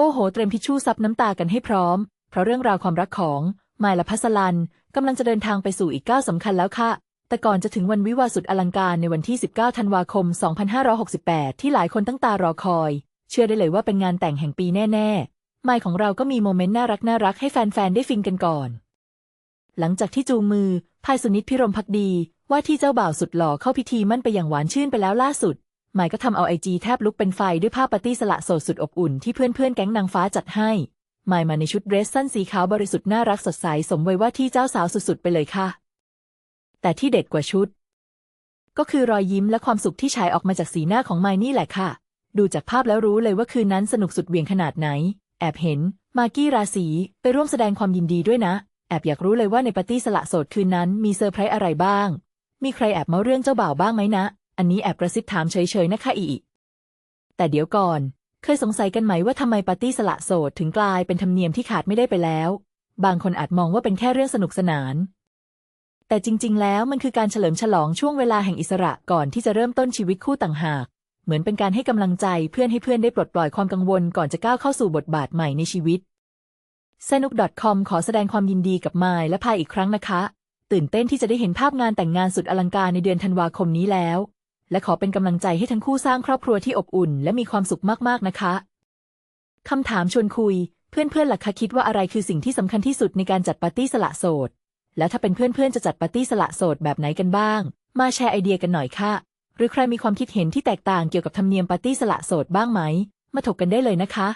โอ้โห เตรียมทิชชู่ซับน้ำตากันให้พร้อม เพราะเรื่องราวความรักของมายและพัสลันกำลังจะเดินทางไปสู่อีกก้าวสำคัญแล้วค่ะ แต่ก่อนจะถึงวันวิวาสุดอลังการในวันที่ 19 ธันวาคม 2568 ที่หลายคนตั้งตารอคอย เชื่อได้เลยว่าเป็นงานแต่งแห่งปีแน่ ๆ ไมายของเราก็มีโมเมนต์น่ารักน่ารักให้แฟนๆ ได้ฟินกันก่อน หลังจากที่จูงมือพายสุนิตพิรมพักดี ว่าที่เจ้าบ่าวสุดหล่อเข้าพิธีมั่นไปอย่างหวานชื่นไปแล้วล่าสุด หมายก็ทำเอาไอจีแทบลุกเป็นไฟด้วยภาพปาร์ตี้สละโสดสุดอบอุ่นที่เพื่อนๆแก๊งนางฟ้าจัดให้หมายมาในชุดเดรสสั้นสีขาวบริสุทธิ์น่ารักสดใสสมวัยว่าที่เจ้าสาวสุดๆไปเลยค่ะ แต่ที่เด็ดกว่าชุด ก็คือรอยยิ้มและความสุขที่ฉายออกมาจากสีหน้าของไมนี่แหละค่ะ ดูจากภาพแล้วรู้เลยว่าคืนนั้นสนุกสุดเวียงขนาดไหน แอบเห็น มากี้ราศีไปร่วมแสดงความยินดีด้วยนะ แอบอยากรู้เลยว่าในปาร์ตี้สละโสดคืนนั้นมีเซอร์ไพรส์อะไรบ้าง มีใครแอบเมาเรื่องเจ้าบ่าวบ้างไหมนะ อันนี้แอบกระซิบถามเฉยๆนะคะอีแต่เดี๋ยวก่อน เคยสงสัยกันไหมว่าทำไมปาร์ตี้สละโสดถึงกลายเป็นธรรมเนียมที่ขาดไม่ได้ไปแล้ว บางคนอาจมองว่าเป็นแค่เรื่องสนุกสนาน แต่จริง ๆ แล้วมันคือการเฉลิมฉลองช่วงเวลาแห่งอิสระก่อนที่จะเริ่มต้นชีวิตคู่ต่างหาก เหมือนเป็นการให้กำลังใจเพื่อนให้เพื่อนได้ปลดปล่อยความกังวลก่อนจะก้าวเข้าสู่บทบาทใหม่ในชีวิตสนุก .com ขอแสดงความยินดีกับมายและพายอีกครั้งนะคะ ตื่นเต้นที่จะได้เห็นภาพงานแต่งงานสุดอลังการในเดือนธันวาคมนี้แล้ว และขอเป็นกำลังใจให้ทั้งคู่สร้างครอบครัวที่อบอุ่น และมีความสุขมากๆนะคะคำถามชวนคุย เพื่อนๆล่ะคะคิดว่าอะไรคือสิ่งที่สำคัญที่สุดในการจัดปาร์ตี้สละโสด แล้วถ้าเป็นเพื่อนๆจะจัดปาร์ตี้สละโสดแบบไหนกันบ้าง มาแชร์ไอเดียกันหน่อยค่ะ หรือใครมีความคิดเห็นที่แตกต่างเกี่ยวกับธรรมเนียมปาร์ตี้สละโสดบ้างไหม มาถกกันได้เลยนะคะ